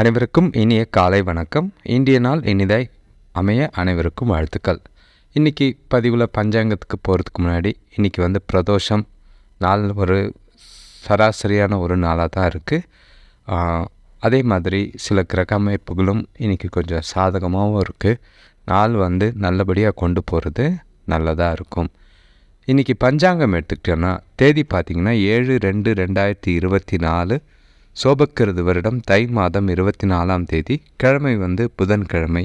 அனைவருக்கும் இனிய காலை வணக்கம். இந்திய நாள் இனிதாய் அமைய அனைவருக்கும் வாழ்த்துக்கள். இன்றைக்கி பதிவில் பஞ்சாங்கத்துக்கு போகிறதுக்கு முன்னாடி இன்றைக்கி வந்து பிரதோஷம். நாள் ஒரு சராசரியான ஒரு நாளாக தான் இருக்குது அதே மாதிரி சில கிரக அமைப்புகளும் இன்றைக்கி கொஞ்சம் சாதகமாகவும் இருக்குது நாள் வந்து நல்லபடியாக கொண்டு போகிறது நல்லதாக இருக்கும். இன்றைக்கி பஞ்சாங்கம் எடுத்துக்கிட்டோன்னா தேதி பார்த்திங்கன்னா ஏழு ரெண்டு ரெண்டாயிரத்தி இருபத்தி நாலு சோபக்கிருது வருடம் தை மாதம் இருபத்தி நாலாம் தேதி. கிழமை வந்து புதன்கிழமை.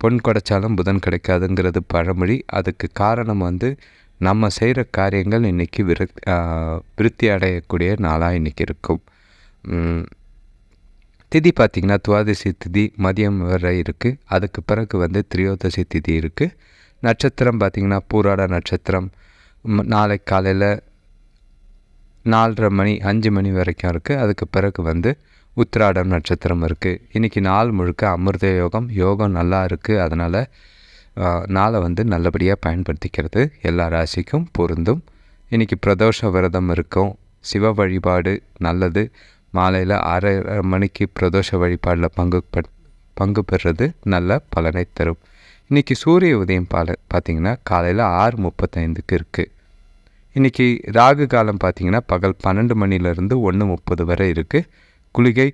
பொன் குடைச்சாலும் புதன் கிடைக்காதுங்கிறது பழமொழி. அதுக்கு காரணம் வந்து நம்ம செய்கிற காரியங்கள் இன்றைக்கி விரு விருத்தி அடையக்கூடிய நாளாக இன்றைக்கி இருக்கும். திதி பார்த்திங்கன்னா துவாதசி திதி மதியம் வரை இருக்குது அதுக்கு பிறகு வந்து திரியோதசி திதி இருக்குது நட்சத்திரம் பார்த்திங்கன்னா பூராட நட்சத்திரம். நாளை காலையில் நாலரை மணி அஞ்சு மணி வரைக்கும் இருக்குது அதுக்கு பிறகு வந்து உத்திராடம் நட்சத்திரம் இருக்குது இன்றைக்கி நாள் முழுக்க அமிர்த யோகம் யோகம் நல்லா இருக்குது அதனால் நாளை வந்து நல்லபடியாக பயன்படுத்திக்கிறது. எல்லா ராசிக்கும் பொருந்தும். இன்றைக்கி பிரதோஷ விரதம் இருக்கும். சிவ வழிபாடு நல்லது. மாலையில் அரை மணிக்கு பிரதோஷ வழிபாடில் பங்கு ப- பங்கு பெறுறது நல்ல பலனை தரும். இன்றைக்கி சூரிய உதயம் பால பார்த்திங்கன்னா காலையில் ஆறு முப்பத்தைந்துக்கு இருக்குது இன்றைக்கி ராகு காலம் பார்த்திங்கன்னா பகல் பன்னெண்டு மணிலேருந்து ஒன்று முப்பது வரை இருக்குது குளிகை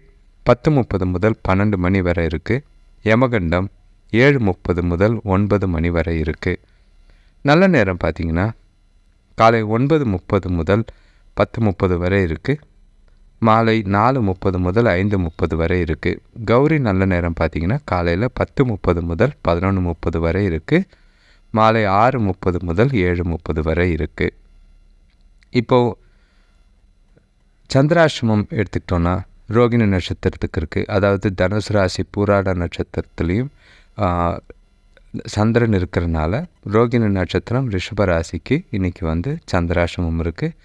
பத்து முப்பது முதல் பன்னெண்டு மணி வரை இருக்குது யமகண்டம் ஏழு முப்பது முதல் ஒன்பது மணி வரை இருக்குது நல்ல நேரம் பார்த்தீங்கன்னா காலை ஒன்பது முப்பது முதல் பத்து முப்பது வரை இருக்குது மாலை நாலு முப்பது முதல் ஐந்து முப்பது வரை இருக்குது கௌரி நல்ல நேரம் பார்த்தீங்கன்னா காலையில் பத்து முப்பது முதல் பதினொன்று முப்பது வரை இருக்குது மாலை ஆறு முப்பது முதல் ஏழு முப்பது வரை இருக்குது இப்போது சந்திராசிரமம் எடுத்துக்கிட்டோன்னா ரோகிணி நட்சத்திரத்துக்கு இருக்குது அதாவது தனுசு ராசி பூராட நட்சத்திரத்துலேயும் சந்திரன் இருக்கிறனால ரோகிணி நட்சத்திரம் ரிஷப ராசிக்கு இன்றைக்கி வந்து சந்திராசிரமம் இருக்குது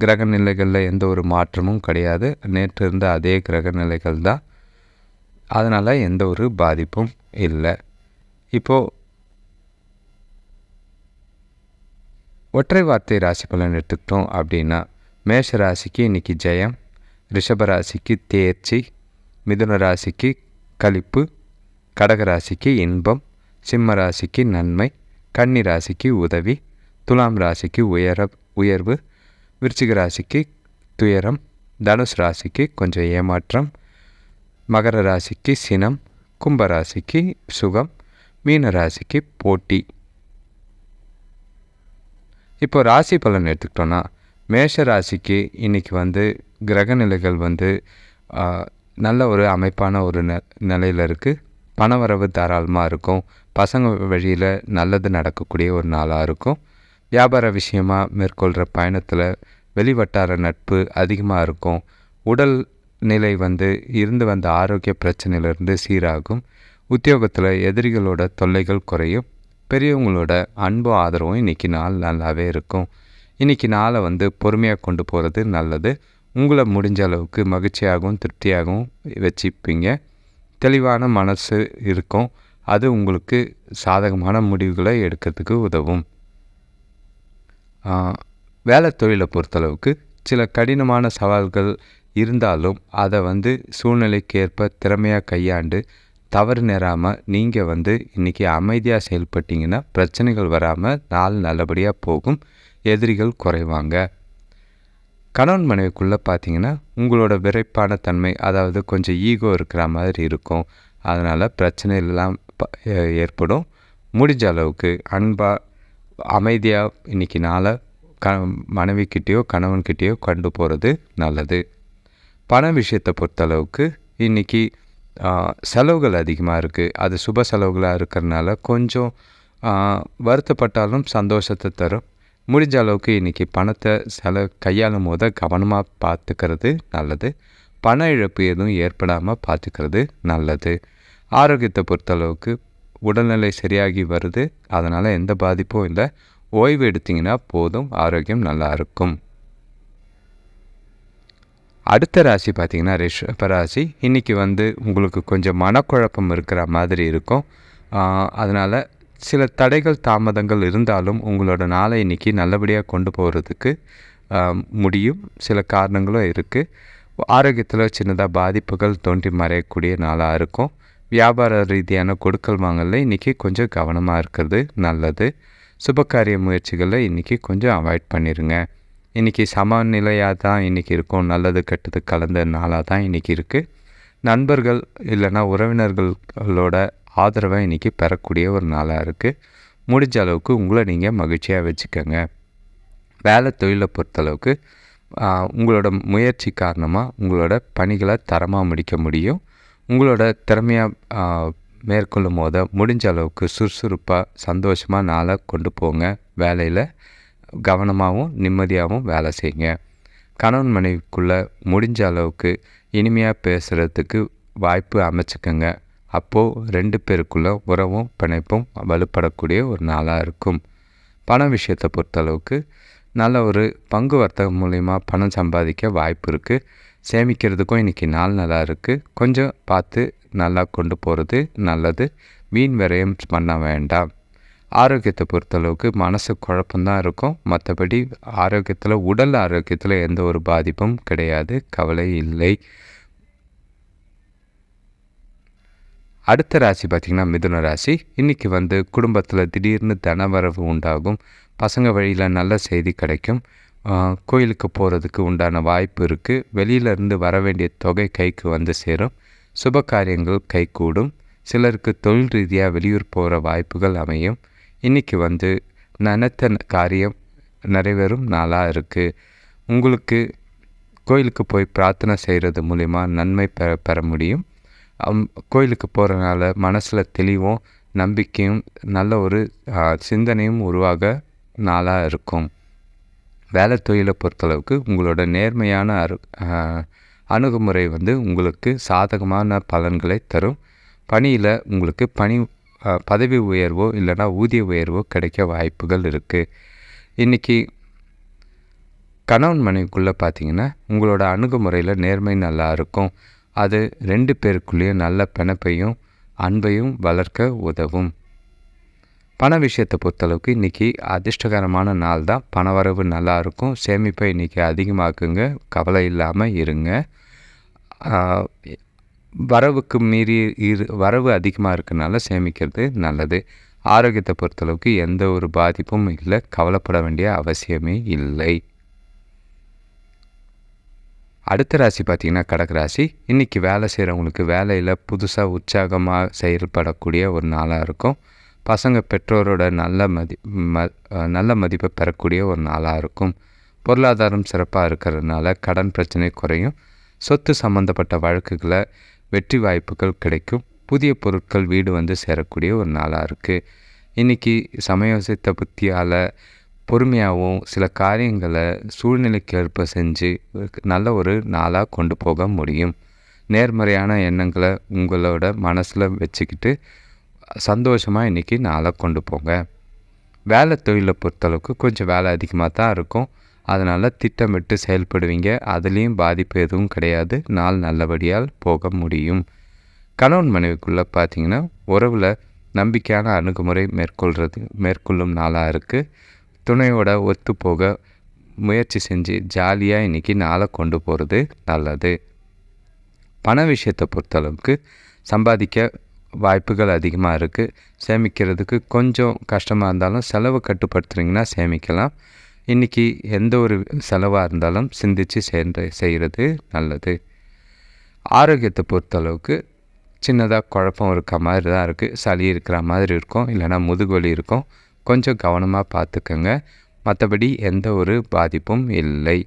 கிரக நிலைகளில் எந்த ஒரு மாற்றமும் கிடையாது. நேற்று இருந்த அதே கிரக நிலைகள் தான் அதனால் எந்த ஒரு பாதிப்பும் இல்லை. இப்போது ஒற்றை வார்த்தை ராசி பலன் எடுத்துக்கிட்டோம் அப்படின்னா மேஷ ராசிக்கு இன்னைக்கு ஜெயம் ரிஷப ராசிக்கு தேர்ச்சி மிதுன ராசிக்கு களிப்பு கடக ராசிக்கு இன்பம் சிம்ம ராசிக்கு நன்மை கன்னி ராசிக்கு உதவி துலாம் ராசிக்கு உயர உயர்வு விருச்சிக ராசிக்கு துயரம் தனுஷ் ராசிக்கு கொஞ்சம் ஏமாற்றம் மகர ராசிக்கு சினம் கும்ப ராசிக்கு சுகம் மீன ராசிக்கு போட்டி. இப்போ ராசி பலன் எடுத்துக்கிட்டோன்னா மேஷ ராசிக்கு இன்றைக்கி வந்து கிரக நிலைகள் வந்து நல்ல ஒரு அமைப்பான ஒரு ந நிலையில் இருக்குது பணவரவு தாராளமாக இருக்கும். பசங்க வழியில் நல்லது நடக்கக்கூடிய ஒரு நாளாக இருக்கும். வியாபார விஷயமாக மேற்கொள்கிற பயணத்தில் வெளிவட்டார நட்பு அதிகமாக இருக்கும். உடல் நிலை வந்து இருந்து வந்த ஆரோக்கிய பிரச்சனையிலேருந்து சீராகும். உத்தியோகத்தில் எதிரிகளோட தொல்லைகள் குறையும். பெரியவங்களோட அன்பும் ஆதரவும் இன்றைக்கி நாள் நல்லாவே இருக்கும். இன்றைக்கி நாளை வந்து பொறுமையாக கொண்டு போகிறது நல்லது. உங்களை முடிஞ்ச அளவுக்கு மகிழ்ச்சியாகவும் திருப்தியாகவும் வச்சுப்பீங்க. தெளிவான மனசு இருக்கும். அது உங்களுக்கு சாதகமான முடிவுகளை எடுக்கிறதுக்கு உதவும். வேலை தொழிலை பொறுத்தளவுக்கு சில கடினமான சவால்கள் இருந்தாலும் அதை வந்து சூழ்நிலைக்கேற்ப திறமையாக கையாண்டு தவறு நேராமல் நீங்கள் வந்து இன்றைக்கி அமைதியாக செயல்பட்டீங்கன்னா பிரச்சனைகள் வராமல் நாள் நல்லபடியாக போகும். எதிரிகள் குறைவாங்க. கணவன் மனைவிக்குள்ளே பார்த்தீங்கன்னா உங்களோட விரைப்பான தன்மை அதாவது கொஞ்சம் ஈகோ இருக்கிற மாதிரி இருக்கும். அதனால் பிரச்சனைலாம் ப- ஏ- ஏற்படும். முடிஞ்ச அளவுக்கு அன்பாக அமைதியாக இன்றைக்கி நாளை க மனைவிக்கிட்டேயோ கணவன்கிட்டேயோ கண்டு போகிறது நல்லது. பண விஷயத்தை பொறுத்தளவுக்கு இன்றைக்கி செலவுகள் அதிகமாக இருக்குது அது சுப செலவுகளாக இருக்கிறனால கொஞ்சம் வருத்தப்பட்டாலும் சந்தோஷத்தை தரும். முடிஞ்ச அளவுக்கு இன்றைக்கி பணத்தை செல கையாளும் போது கவனமாக பார்த்துக்கிறது நல்லது. பண இழப்பு எதுவும் ஏற்படாமல் பார்த்துக்கிறது நல்லது. ஆரோக்கியத்தை பொறுத்தளவுக்கு உடல்நிலை சரியாகி வருது. அதனால் எந்த பாதிப்பும் இல்லை. ஓய்வு எடுத்திங்கன்னா போதும். ஆரோக்கியம் நல்லா இருக்கும். அடுத்த ராசி பார்த்தீங்கன்னா ரிஷபராசி. இன்றைக்கி வந்து உங்களுக்கு கொஞ்சம் மனக்குழப்பம் இருக்கிற மாதிரி இருக்கும். அதனால் சில தடைகள் தாமதங்கள் இருந்தாலும் உங்களோட நாளை இன்றைக்கி நல்லபடியாக கொண்டு போகிறதுக்கு முடியும். சில காரணங்களும் இருக்குது ஆரோக்கியத்தில் சின்னதாக பாதிப்புகள் தோன்றி மறையக்கூடிய நாளாக இருக்கும். வியாபார ரீதியான கொடுக்கல் வாங்கலில் இன்றைக்கி கொஞ்சம் கவனமாக இருக்கிறது நல்லது. சுபகாரிய முயற்சிகளில் இன்றைக்கி கொஞ்சம் அவாய்ட் பண்ணிடுங்க இன்றைக்கி சமநிலையாக தான் இன்றைக்கி இருக்கும். நல்லது கெட்டது கலந்த நாளாக தான் இன்றைக்கி இருக்குது நண்பர்கள் இல்லைன்னா உறவினர்களோட ஆதரவை இன்றைக்கி பெறக்கூடிய ஒரு நாளாக இருக்குது முடிஞ்ச அளவுக்கு உங்களை நீங்கள் மகிழ்ச்சியாக வச்சுக்கோங்க. வேலை தொழிலை பொறுத்தளவுக்கு உங்களோட முயற்சி காரணமாக உங்களோட பணிகளை தரமாக முடிக்க முடியும். உங்களோட திறமையாக மேற்கொள்ளும் போத முடிஞ்ச அளவுக்கு சுறுசுறுப்பாக சந்தோஷமாக நாளை கொண்டு போங்க வேலையில். கவனமாகவும் நிம்மதியாகவும் வேலை செய்யுங்க. கணவன் மனைவிக்குள்ளே முடிஞ்ச அளவுக்கு இனிமையாக பேசுகிறதுக்கு வாய்ப்பு அமைச்சுக்கோங்க. அப்போது ரெண்டு பேருக்குள்ள உறவும் பிணைப்பும் வலுப்படக்கூடிய ஒரு நாளாக இருக்கும். பண விஷயத்தை பொறுத்தளவுக்கு நல்ல ஒரு பங்கு வர்த்தகம் மூலிமா பணம் சம்பாதிக்க வாய்ப்பு இருக்குது சேமிக்கிறதுக்கும் இன்றைக்கி நாள் நல்லா இருக்குது கொஞ்சம் பார்த்து நல்லா கொண்டு போகிறது நல்லது. வீண் விரயம் பண்ண வேண்டாம். ஆரோக்கியத்தை பொறுத்தளவுக்கு மனசு குழப்பம்தான் இருக்கும். மற்றபடி ஆரோக்கியத்தில் உடல் ஆரோக்கியத்தில் எந்த ஒரு பாதிப்பும் கிடையாது. கவலை இல்லை. அடுத்த ராசி பார்த்திங்கன்னா மிதுன ராசி. இன்றைக்கி வந்து குடும்பத்தில் திடீர்னு தனவரவு உண்டாகும். பசங்க வழியில் நல்ல செய்தி கிடைக்கும். கோயிலுக்கு போகிறதுக்கு உண்டான வாய்ப்பு இருக்குது வெளியிலேருந்து வர வேண்டிய தொகை கைக்கு வந்து சேரும். சுப காரியங்கள் கைகூடும். சிலருக்கு தொழில் ரீதியாக வெளியூர் போகிற வாய்ப்புகள் அமையும். இன்றைக்கி வந்து நினைத்த காரியம் நிறைவேறும் நாளாக இருக்குது உங்களுக்கு கோயிலுக்கு போய் பிரார்த்தனை செய்கிறது மூலிமா நன்மை பெற பெற முடியும். கோயிலுக்கு போகிறனால மனசில் தெளிவும் நம்பிக்கையும் நல்ல ஒரு சிந்தனையும் உருவாக நாளாக இருக்கும். வேலை தொழிலை பொறுத்தளவுக்கு உங்களோட நேர்மையான அரு அணுகுமுறை வந்து உங்களுக்கு சாதகமான பலன்களை தரும். பணியில் உங்களுக்கு பணி பதவி உயர்வோ இல்லைனா ஊதிய உயர்வோ கிடைக்க வாய்ப்புகள் இருக்குது இன்றைக்கி கணவன் மனைவிக்குள்ளே பார்த்தீங்கன்னா உங்களோட அணுகுமுறையில் நேர்மை நல்லா இருக்கும். அது ரெண்டு பேருக்குள்ளேயும் நல்ல பிணப்பையும் அன்பையும் வளர்க்க உதவும். பண விஷயத்தை பொறுத்தளவுக்கு இன்றைக்கி அதிர்ஷ்டகரமான நாள் தான். பணவரவு நல்லாயிருக்கும் சேமிப்பை இன்றைக்கி அதிகமாக்குங்க. கவலை இல்லாமல் இருங்க. வரவுக்கு மீறி இரு வரவு அதிகமாக இருக்கனால சேமிக்கிறது நல்லது. ஆரோக்கியத்தை பொறுத்தளவுக்கு எந்த ஒரு பாதிப்பும் இல்லை கவலைப்பட வேண்டிய அவசியமே இல்லை. அடுத்த ராசி பார்த்திங்கன்னா கடக ராசி. இன்றைக்கி வேலை செய்கிறவங்களுக்கு வேலையில் புதுசாக உற்சாகமாக செயல்படக்கூடிய ஒரு நாளாக இருக்கும். பசங்க பெற்றோரோட நல்ல மதி ம நல்ல மதிப்பை பெறக்கூடிய ஒரு நாளாக இருக்கும். பொருளாதாரம் சிறப்பாக இருக்கிறதுனால கடன் பிரச்சனை குறையும். சொத்து சம்மந்தப்பட்ட வழக்குகளை வெற்றி வாய்ப்புகள் கிடைக்கும். புதிய பொருட்கள் வீடு வந்து சேரக்கூடிய ஒரு நாளாக இருக்குது இன்றைக்கி சமயோசித்த புத்தியால் பொறுமையாகவும் சில காரியங்களை சூழ்நிலைக்கு ஏற்ப செஞ்சு நல்ல ஒரு நாளாக கொண்டு போக முடியும். நேர்மறையான எண்ணங்களை உங்களோட மனசில் வச்சுக்கிட்டு சந்தோஷமாக இன்றைக்கி நாளாக கொண்டு போங்க. வேலை தொழிலை பொறுத்தளவுக்கு கொஞ்சம் வேலை அதிகமாக தான் இருக்கும். அதனால் திட்டமிட்டு செயல்படுவீங்க. அதுலேயும் பாதிப்பு எதுவும் கிடையாது. நாள் நல்லபடியால் போக முடியும். கணவன் மனைவிக்குள்ளே பார்த்தீங்கன்னா உறவில் நம்பிக்கையான அணுகுமுறை மேற்கொள்கிறது மேற்கொள்ளும் நாளாக இருக்குது துணையோட ஒத்து போக முயற்சி செஞ்சு ஜாலியாக இன்றைக்கி நாளை கொண்டு போகிறது நல்லது. பண விஷயத்தை பொறுத்தளவுக்கு சம்பாதிக்க வாய்ப்புகள் அதிகமாக இருக்குது சேமிக்கிறதுக்கு கொஞ்சம் கஷ்டமாக இருந்தாலும் செலவு கட்டுப்படுத்துறீங்கன்னா சேமிக்கலாம். இன்றைக்கி எந்த ஒரு செலவாக இருந்தாலும் சிந்தித்து சென்ற செய்கிறது நல்லது. ஆரோக்கியத்தை பொறுத்தளவுக்கு சின்னதாக குழப்பம் இருக்க மாதிரி தான் இருக்குது சளி இருக்கிற மாதிரி இருக்கும். இல்லைனா முதுகுவலி இருக்கும். கொஞ்சம் கவனமாக பார்த்துக்கோங்க மற்றபடி எந்த ஒரு பாதிப்பும் இல்லை.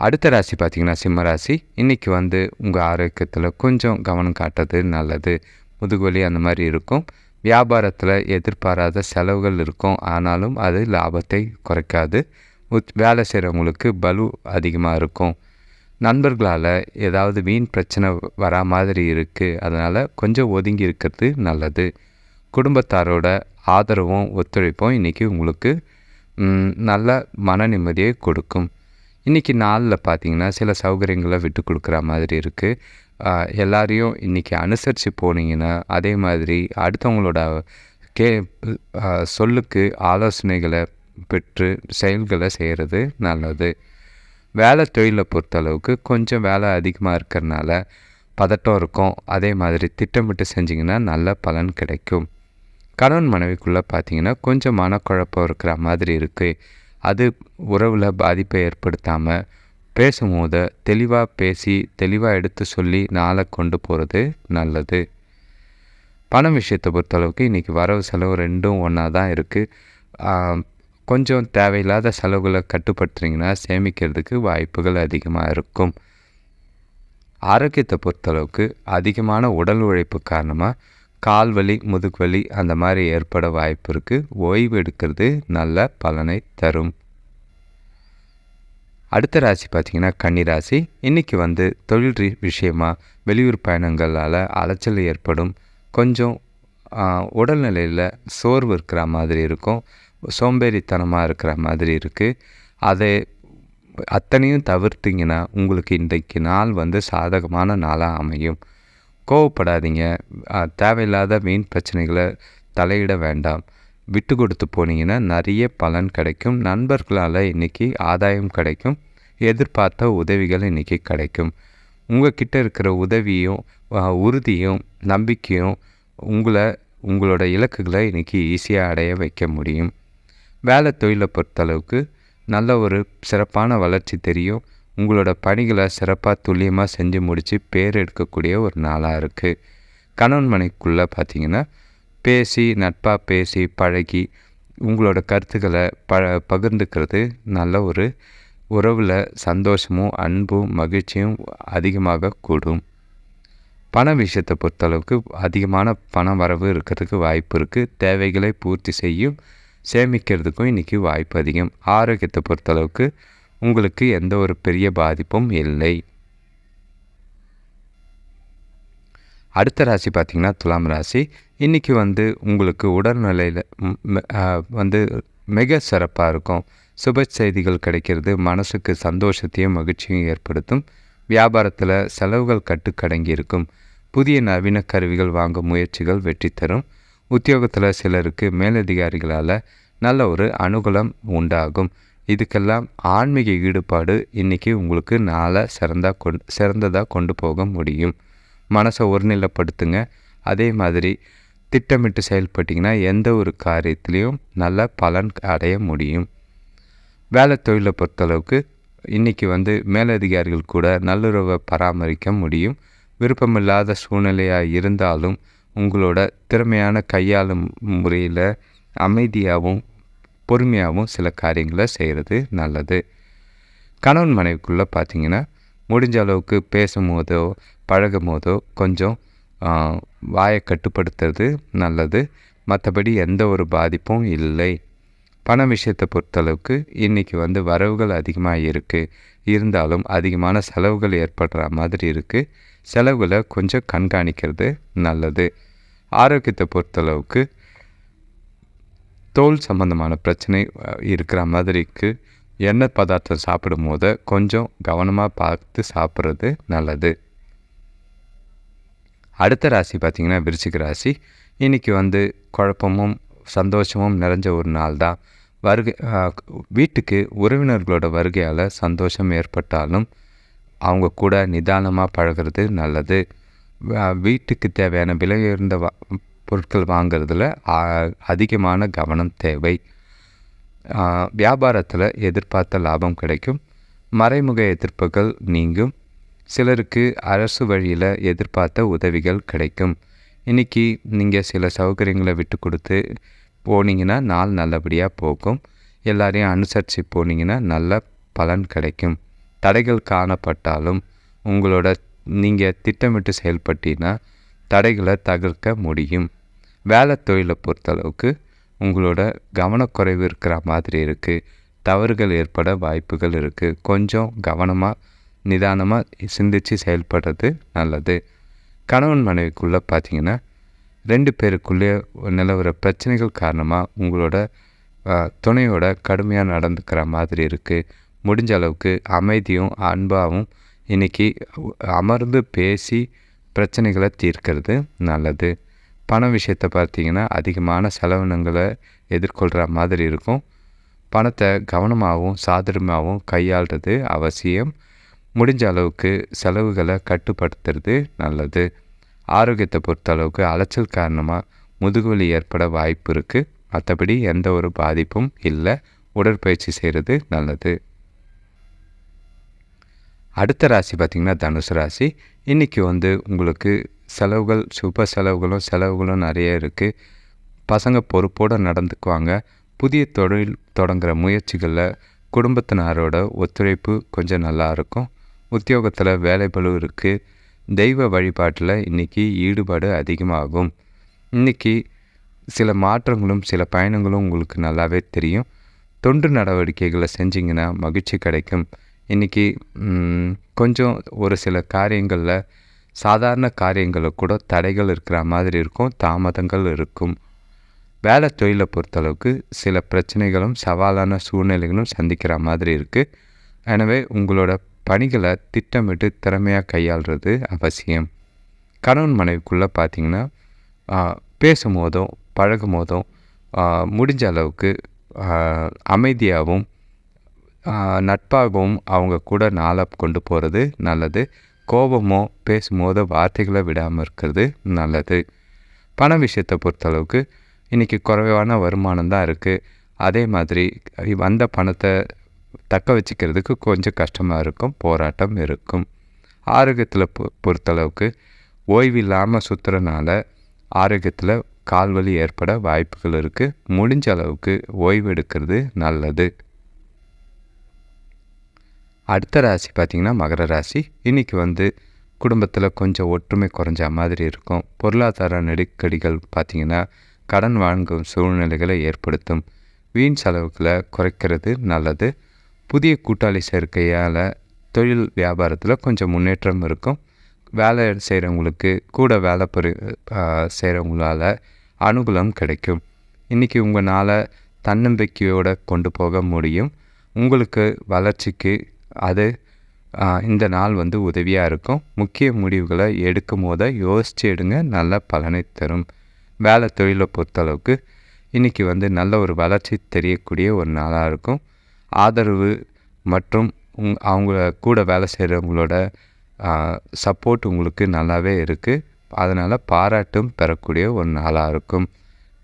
அடுத்த ராசி பார்த்திங்கன்னா சிம்ம ராசி. இன்றைக்கி வந்து உங்கள் ஆரோக்கியத்தில் கொஞ்சம் கவனம் காட்டுறது நல்லது. முதுகுவலி அந்த மாதிரி இருக்கும். வியாபாரத்தில் எதிர்பாராத செலவுகள் இருக்கும். ஆனாலும் அது லாபத்தை குறைக்காது. வேலை செய்கிறவங்களுக்கு பலு அதிகமாக இருக்கும். நண்பர்களால் ஏதாவது வீண் பிரச்சனை வரா மாதிரி இருக்குது அதனால் கொஞ்சம் ஒதுங்கி இருக்கிறது நல்லது. குடும்பத்தாரோட ஆதரவும் ஒத்துழைப்பும் இன்றைக்கி உங்களுக்கு நல்ல மன நிம்மதியை கொடுக்கும். இன்றைக்கி நாளில் பார்த்திங்கன்னா சில சௌகரியங்களை விட்டு கொடுக்குற மாதிரி இருக்குது எல்லாரையும் இன்றைக்கி அனுசரித்து போனீங்கன்னா அதே மாதிரி அடுத்தவங்களோட கே சொல்லுக்கு ஆலோசனைகளை பெற்று செயல்களை செய்கிறது நல்லது. வேலை தொழிலை பொறுத்தளவுக்கு கொஞ்சம் வேலை அதிகமாக இருக்கிறனால பதட்டம் இருக்கும். அதே மாதிரி திட்டமிட்டு செஞ்சிங்கன்னா நல்ல பலன் கிடைக்கும். கணவன் மனைவிக்குள்ளே பார்த்தீங்கன்னா கொஞ்சம் மனக்குழப்பம் இருக்கிற மாதிரி இருக்குது அது உறவில் பாதிப்பை ஏற்படுத்தாமல் பேசும்போது தெளிவாக பேசி தெளிவாக எடுத்து சொல்லி நாளை கொண்டு போகிறது நல்லது. பணம் விஷயத்தை பொறுத்தளவுக்கு இன்றைக்கி வரவு செலவு ரெண்டும் ஒன்றா தான் இருக்குது கொஞ்சம் தேவையில்லாத செலவுகளை கட்டுப்படுத்துறீங்கன்னா சேமிக்கிறதுக்கு வாய்ப்புகள் அதிகமாக இருக்கும். ஆரோக்கியத்தை பொறுத்தளவுக்கு அதிகமான உடல் உழைப்பு காரணமாக கால் வலி முதுகுவலி அந்த மாதிரி ஏற்பட வாய்ப்பு இருக்குது ஓய்வு எடுக்கிறது நல்ல பலனை தரும். அடுத்த ராசி பார்த்திங்கன்னா கன்னி ராசி. இன்றைக்கி வந்து தொழில் ரீ விஷயமாக வெளியூர் பயணங்களால் அலைச்சல் ஏற்படும். கொஞ்சம் உடல்நிலையில் சோர்வு இருக்கிற மாதிரி இருக்கும். சோம்பேறித்தனமாக இருக்கிற மாதிரி இருக்குது அதை அத்தனையும் தவிர்த்திங்கன்னா உங்களுக்கு இன்றைக்கு நாள் வந்து சாதகமான நாளாக அமையும். கோவப்படாதீங்க. தேவையில்லாத மீன் பிரச்சனைகளை தலையிட வேண்டாம். விட்டு கொடுத்து போனீங்கன்னா நிறைய பலன் கிடைக்கும். நண்பர்களால் இன்றைக்கி ஆதாயம் கிடைக்கும். எதிர்பார்த்த உதவிகள் இன்றைக்கி கிடைக்கும். உங்கள் கிட்டே இருக்கிற உதவியும் உறுதியும் நம்பிக்கையும் உங்களை உங்களோட இலக்குகளை இன்றைக்கி ஈஸியாக அடைய வைக்க முடியும். வேலை தொழிலை பொறுத்தளவுக்கு நல்ல ஒரு சிறப்பான வளர்ச்சி தெரியும். உங்களோட பணிகளை சிறப்பாக துல்லியமாக செஞ்சு முடித்து பேர் எடுக்கக்கூடிய ஒரு நாளாக இருக்குது கணவன் மனைக்குள்ளே பார்த்தீங்கன்னா பேசி நட்பாக பேசி பழகி உங்களோட கருத்துக்களை ப பகிர்ந்துக்கிறது நல்ல ஒரு உறவில் சந்தோஷமும் அன்பும் மகிழ்ச்சியும் அதிகமாக கூடும். பண விஷயத்தை பொறுத்தளவுக்கு அதிகமான பண வரவு இருக்கிறதுக்கு வாய்ப்பு இருக்குது தேவைகளை பூர்த்தி செய்யும் சேமிக்கிறதுக்கும் இன்றைக்கி வாய்ப்பு அதிகம். ஆரோக்கியத்தை பொறுத்தளவுக்கு உங்களுக்கு எந்த ஒரு பெரிய பாதிப்பும் இல்லை. அடுத்த ராசி பார்த்திங்கன்னா துலாம் ராசி. இன்றைக்கி வந்து உங்களுக்கு உடல்நிலையில் வந்து மிக சிறப்பாக இருக்கும். சுப செய்திகள் கிடைக்கிறது மனசுக்கு சந்தோஷத்தையும் மகிழ்ச்சியும் ஏற்படுத்தும். வியாபாரத்தில் செலவுகள் கட்டுக்கடங்கி இருக்கும். புதிய நவீன கருவிகள் வாங்கும் முயற்சிகள் வெற்றி தரும். உத்தியோகத்தில் சிலருக்கு மேலதிகாரிகளால் நல்ல ஒரு அனுகூலம் உண்டாகும். இதுக்கெல்லாம் ஆன்மீக ஈடுபாடு இன்றைக்கி உங்களுக்கு நாளை சிறந்தா கொண் சிறந்ததாக கொண்டு போக முடியும். மனசை ஒருநிலைப்படுத்துங்க. அதே மாதிரி திட்டமிட்டு செயல்பட்டிங்கன்னா எந்த ஒரு காரியத்திலையும் நல்ல பலன் அடைய முடியும். வேலை தொழிலை பொறுத்தளவுக்கு இன்றைக்கி வந்து மேலதிகாரிகள் கூட நல்லுறவை பராமரிக்க முடியும். விருப்பமில்லாத சூழ்நிலையாக இருந்தாலும் உங்களோட திறமையான கையாளும் முறையில் அமைதியாகவும் பொறுமையாகவும் சில காரியங்களை செய்கிறது நல்லது. கணவன் மனைவிக்குள்ளே பார்த்தீங்கன்னா முடிஞ்ச அளவுக்கு பேசும்போதோ பழகும் போதோ கொஞ்சம் வாயை கட்டுப்படுத்துறது நல்லது. மற்றபடி எந்த ஒரு பாதிப்பும் இல்லை. பண விஷயத்தை பொறுத்தளவுக்கு இன்றைக்கி வந்து வரவுகள் அதிகமாக இருக்குது இருந்தாலும் அதிகமான செலவுகள் ஏற்படுற மாதிரி இருக்குது செலவுகளை கொஞ்சம் கண்காணிக்கிறது நல்லது. ஆரோக்கியத்தை பொறுத்தளவுக்கு தோல் சம்மந்தமான பிரச்சனை இருக்கிற மாதிரிக்கு எண்ணெய் பதார்த்தம் சாப்பிடும் போது கொஞ்சம் கவனமாக பார்த்து சாப்பிட்றது நல்லது. அடுத்த ராசி பார்த்திங்கன்னா விருச்சிக ராசி. இன்றைக்கி வந்து குழப்பமும் சந்தோஷமும் நிறைஞ்ச ஒரு நாள் தான். வருகை வீட்டுக்கு உறவினர்களோட வருகையால் சந்தோஷம் ஏற்பட்டாலும் அவங்க கூட நிதானமாக பழகிறது நல்லது. வீட்டுக்கு தேவையான விலை உயர்ந்த பொருட்கள் வாங்கிறதுல அதிகமான கவனம் தேவை. வியாபாரத்தில் எதிர்பார்த்த லாபம் கிடைக்கும். மறைமுக எதிர்ப்புகள் நீங்கும். சிலருக்கு அரசு வழியில் எதிர்பார்த்த உதவிகள் கிடைக்கும். இன்றைக்கி நீங்கள் சில சௌகரியங்களை விட்டு கொடுத்து போனீங்கன்னா நாள் நல்லபடியாக போகும். எல்லாரையும் அனுசரித்து போனீங்கன்னா நல்ல பலன் கிடைக்கும். தடைகள் காணப்பட்டாலும் உங்களோட நீங்கள் திட்டமிட்டு செயல்பட்டீங்கன்னா தடைகளை தகர்க்க முடியும். வேலை தொழிலை பொறுத்தளவுக்கு உங்களோட கவனக்குறைவு இருக்கிற மாதிரி இருக்குது தவறுகள் ஏற்பட வாய்ப்புகள் இருக்குது கொஞ்சம் கவனமாக நிதானமாக சிந்தித்து செயல்படுறது நல்லது. கணவன் மனைவிக்குள்ளே பார்த்தீங்கன்னா ரெண்டு பேருக்குள்ளே நிலவர பிரச்சனைகள் காரணமாக உங்களோட துணையோட கடுமையாக நடந்துக்கிற மாதிரி இருக்குது முடிஞ்ச அளவுக்கு அமைதியும் அன்பாகவும் இன்றைக்கி அமர்ந்து பேசி பிரச்சனைகளை தீர்க்கிறது நல்லது. பண விஷயத்தை பார்த்தீங்கன்னா அதிகமான செலவினங்களை எதிர்கொள்கிற மாதிரி இருக்கும். பணத்தை கவனமாகவும் சாதுரியமாகவும் கையாளுறது அவசியம். முடிஞ்ச அளவுக்கு செலவுகளை கட்டுப்படுத்துறது நல்லது. ஆரோக்கியத்தை பொறுத்த அளவுக்கு அலைச்சல் காரணமாக முதுகுவலி ஏற்பட வாய்ப்பு இருக்குது மற்றபடி எந்த ஒரு பாதிப்பும் இல்லை. உடற்பயிற்சி செய்கிறது நல்லது. அடுத்த ராசி பார்த்திங்கன்னா தனுசு ராசி. இன்றைக்கி வந்து உங்களுக்கு செலவுகள் சுப செலவுகளும் செலவுகளும் நிறைய இருக்குது பசங்க பொறுப்போடு நடந்துக்குவாங்க. புதிய தொழில் தொடங்குகிற முயற்சிகளில் குடும்பத்தினாரோட ஒத்துழைப்பு கொஞ்சம் நல்லா இருக்கும். உத்தியோகத்தில் வேலைப்பளு இருக்குது தெய்வ வழிபாட்டில் இன்றைக்கி ஈடுபாடு அதிகமாகும். இன்றைக்கி சில மாற்றங்களும் சில பயணங்களும் உங்களுக்கு நல்லாவே தெரியும். தொண்டு நடவடிக்கைகளை செஞ்சிங்கன்னா மகிழ்ச்சி கிடைக்கும். இன்றைக்கி கொஞ்சம் ஒரு சில காரியங்களில் சாதாரண காரியங்களில் கூட தடைகள் இருக்கிற மாதிரி இருக்கும் தாமதங்கள் இருக்கும். வேலை தொழிலை பொறுத்தளவுக்கு சில பிரச்சனைகளும் சவாலான சூழ்நிலைகளும் சந்திக்கிற மாதிரி இருக்குது எனவே உங்களோட பணிகளை திட்டமிட்டு திறமையாக கையாளுறது அவசியம். கணவன் மனைவிக்குள்ளே பார்த்திங்கன்னா பேசும் போதும் பழகும் போதும் முடிஞ்ச அளவுக்கு அமைதியாகவும் நட்பாகவும் அவங்க கூட நாளை கொண்டு போகிறது நல்லது. கோபமோ பேசும்போதோ வார்த்தைகளை விடாமல் இருக்கிறது நல்லது. பண விஷயத்தை பொறுத்தளவுக்கு இன்றைக்கி குறைவான வருமானம் தான் இருக்குது அதே மாதிரி வந்த பணத்தை தக்க வச்சுக்கிறதுக்கு கொஞ்சம் கஷ்டமாக இருக்கும் போராட்டம் இருக்கும். ஆரோக்கியத்தில் பொ பொறுத்தளவுக்கு ஓய்வு இல்லாமல் சுற்றுறனால ஆரோக்கியத்தில் கால்வலி ஏற்பட வாய்ப்புகள் இருக்குது முடிஞ்ச அளவுக்கு ஓய்வு எடுக்கிறது நல்லது. அடுத்த ராசி பார்த்திங்கன்னா மகர ராசி. இன்றைக்கி வந்து குடும்பத்தில் கொஞ்சம் ஒற்றுமை குறைஞ்ச மாதிரி இருக்கும். பொருளாதார நெருக்கடிகள் பார்த்திங்கன்னா கடன் வாங்கும் சூழ்நிலைகளை ஏற்படுத்தும். வீண் செலவுகளை குறைக்கிறது நல்லது. புதிய கூட்டாளி சேர்க்கையால் தொழில் வியாபாரத்தில் கொஞ்சம் முன்னேற்றம் இருக்கும். வேலை செய்கிறவங்களுக்கு கூட வேலை பெரு செய்கிறவங்களால் அனுகூலம் கிடைக்கும். இன்றைக்கி உங்களால் தன்னம்பிக்கையோடு கொண்டு போக முடியும். உங்களுக்கு வளர்ச்சிக்கு அது இந்த நாள் வந்து உதவியாக இருக்கும். முக்கிய முடிவுகளை எடுக்கும் போதை யோசித்து எடுங்க. நல்ல பலனை தரும். வேலை தொழிலை பொறுத்தளவுக்கு இன்றைக்கி வந்து நல்ல ஒரு வளர்ச்சி தெரியக்கூடிய ஒரு நாளாக இருக்கும். ஆதரவு மற்றும் உங் அவங்கள கூட வேலை செய்கிறவங்களோட சப்போர்ட் உங்களுக்கு நல்லாவே இருக்குது அதனால் பாராட்டும் பெறக்கூடிய ஒரு நாளாக இருக்கும்.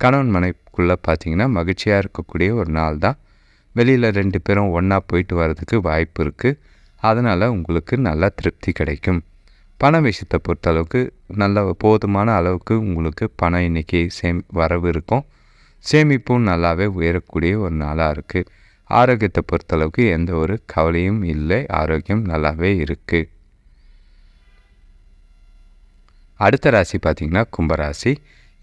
கணவன் மனைக்குள்ளே பார்த்திங்கன்னா மகிழ்ச்சியாக இருக்கக்கூடிய ஒரு நாள் தான். வெளியில் ரெண்டு பேரும் ஒன்றா போயிட்டு வர்றதுக்கு வாய்ப்பு இருக்குது அதனால் உங்களுக்கு நல்ல திருப்தி கிடைக்கும். பண விஷயத்தை பொறுத்தளவுக்கு நல்ல போதுமான அளவுக்கு உங்களுக்கு பண எண்ணிக்கை சேம் வரவு இருக்கும். சேமிப்பும் நல்லாவே உயரக்கூடிய ஒரு நாளாக இருக்குது ஆரோக்கியத்தை பொறுத்தளவுக்கு எந்த ஒரு கவலையும் இல்லை. ஆரோக்கியம் நல்லாவே இருக்குது அடுத்த ராசி பார்த்திங்கன்னா கும்பராசி.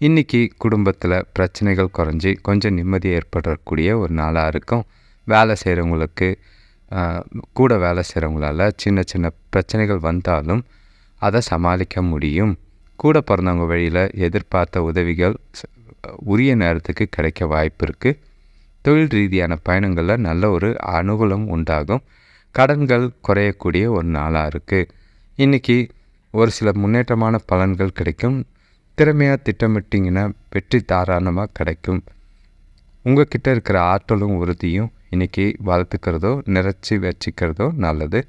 இன்றைக்கி குடும்பத்தில் பிரச்சனைகள் குறைஞ்சி கொஞ்சம் நிம்மதி ஏற்படக்கூடிய ஒரு நாளாக இருக்கும். வேலை செய்கிறவங்களுக்கு கூட வேலை செய்கிறவங்களால சின்ன சின்ன பிரச்சனைகள் வந்தாலும் அதை சமாளிக்க முடியும். கூட பிறந்தவங்க வழியில் எதிர்பார்த்த உதவிகள் உரிய நேரத்துக்கு கிடைக்க வாய்ப்பு இருக்குது தொழில் ரீதியான பயணங்களில் நல்ல ஒரு அனுகூலம் உண்டாகும். கடன்கள் குறையக்கூடிய ஒரு நாளாக இருக்குது இன்றைக்கி ஒரு சில முன்னேற்றமான பலன்கள் கிடைக்கும். திறமையாக திட்டமிட்டிங்கன்னா வெற்றி தாராளமாக கிடைக்கும். உங்கள் கிட்டே இருக்கிற ஆற்றலும் உறுதியும் இன்றைக்கி வளர்த்துக்கிறதோ நிறைச்சி வச்சுக்கிறதோ நல்லது.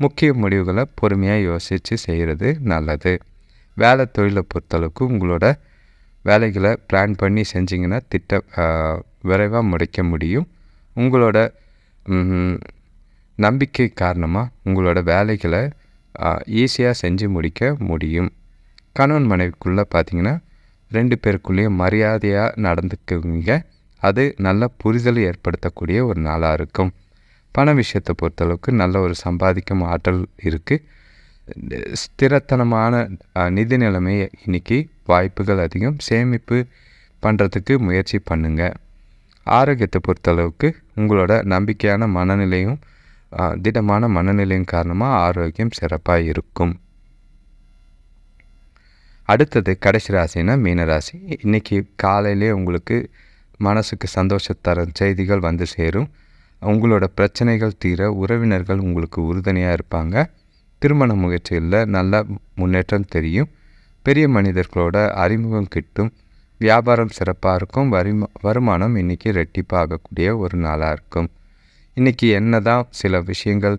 முக்கிய முடிவுகளை பொறுமையாக யோசித்து செய்கிறது நல்லது. வேலை தொழிலை பொறுத்தளவுக்கு உங்களோட வேலைகளை பிளான் பண்ணி செஞ்சிங்கன்னா திட்ட விரைவாக முடிக்க முடியும். உங்களோட நம்பிக்கை காரணமாக உங்களோட வேலைகளை ஈஸியாக செஞ்சு முடிக்க முடியும். கணவன் மனைவிக்குள்ளே பார்த்தீங்கன்னா ரெண்டு பேருக்குள்ளேயும் மரியாதையாக நடந்துக்குவீங்க. அது நல்ல புரிதல் ஏற்படுத்தக்கூடிய ஒரு நாளாக இருக்கும். பண விஷயத்தை பொறுத்தளவுக்கு நல்ல ஒரு சம்பாதிக்கும் ஆற்றல் இருக்குது ஸ்திரத்தனமான நிதி நிலைமை இன்றைக்கி வாய்ப்புகள் அதிகம். சேமிப்பு பண்ணுறதுக்கு முயற்சி பண்ணுங்கள் ஆரோக்கியத்தை பொறுத்தளவுக்கு உங்களோட நம்பிக்கையான மனநிலையும் திடமான மனநிலையும் காரணமாக ஆரோக்கியம் சிறப்பாக இருக்கும். அடுத்தது கடைசி ராசினா மீனராசி இன்றைக்கி காலையிலே உங்களுக்கு மனசுக்கு தரும் செய்திகள் வந்து சேரும். உங்களோட பிரச்சனைகள் தீர உறவினர்கள் உங்களுக்கு உறுதுணையாக இருப்பாங்க. திருமண முயற்சிகளில் நல்ல முன்னேற்றம் தெரியும். பெரிய மனிதர்களோட அறிமுகம் கிட்டும் வியாபாரம் சிறப்பாக இருக்கும் வரிமா வருமானம் இன்றைக்கி ரெட்டிப்பாகக்கூடிய ஒரு நாளாக இருக்கும். இன்றைக்கி என்ன தான் சில விஷயங்கள்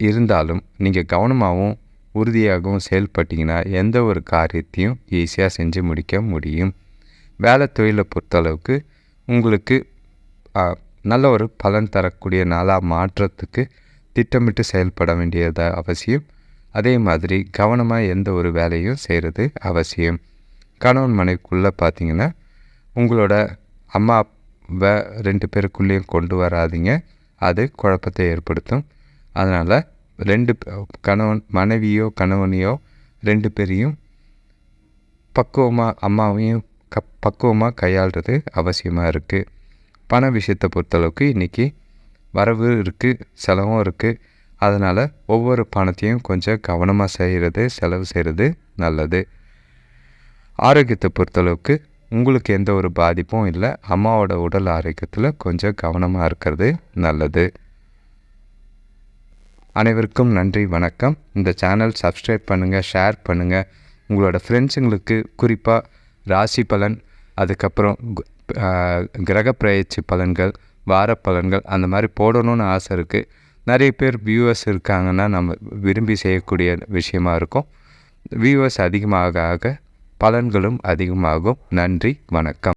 இருந்தாலும் நீங்கள் கவனமாகவும் உறுதியாகவும் செயல்பட்டிங்கன்னா எந்த ஒரு காரியத்தையும் ஈஸியாக செஞ்சு முடிக்க முடியும். வேலை தொழிலை பொறுத்தளவுக்கு உங்களுக்கு நல்ல ஒரு பலன் தரக்கூடிய நாளாக மாற்றத்துக்கு திட்டமிட்டு செயல்பட வேண்டியது அவசியம். அதே மாதிரி கவனமாக எந்த ஒரு வேலையும் செய்கிறது அவசியம். கணவன் மனைவிக்குள்ளே பார்த்தீங்கன்னா உங்களோட அம்மா அம்மாவை ரெண்டு பேருக்குள்ளேயும் கொண்டு வராதீங்க. அது குழப்பத்தை ஏற்படுத்தும். அதனால் ரெண்டு கணவன் மனைவியோ கணவனையோ ரெண்டு பேரையும் பக்குவமாக அம்மாவையும் க பக்குவமாக கையாளுறது அவசியமாக இருக்குது பண விஷயத்தை பொறுத்தளவுக்கு இன்றைக்கி வரவு இருக்குது செலவும் இருக்குது அதனால் ஒவ்வொரு பணத்தையும் கொஞ்சம் கவனமாக செய்கிறது செலவு செய்கிறது நல்லது. ஆரோக்கியத்தை பொறுத்தளவுக்கு உங்களுக்கு எந்த ஒரு பாதிப்பும் இல்லை. அம்மாவோட உடல் ஆரோக்கியத்தில் கொஞ்சம் கவனமாக இருக்கிறது நல்லது. அனைவருக்கும் நன்றி வணக்கம். இந்த சேனல் சப்ஸ்கிரைப் பண்ணுங்கள் ஷேர் பண்ணுங்கள் உங்களோட ஃப்ரெண்ட்ஸுங்களுக்கு குறிப்பாக ராசி பலன் அதுக்கப்புறம் கிரக பிரயட்சி பலன்கள் வார பலன்கள் அந்த மாதிரி போடணும்னு ஆசை இருக்குது நிறைய பேர் வியூவர்ஸ் இருக்காங்கன்னா நம்ம விரும்பி செய்யக்கூடிய விஷயமா இருக்கும். வியூவர்ஸ் அதிகமாக ஆக பலன்களும் அதிகமாகும். நன்றி வணக்கம்.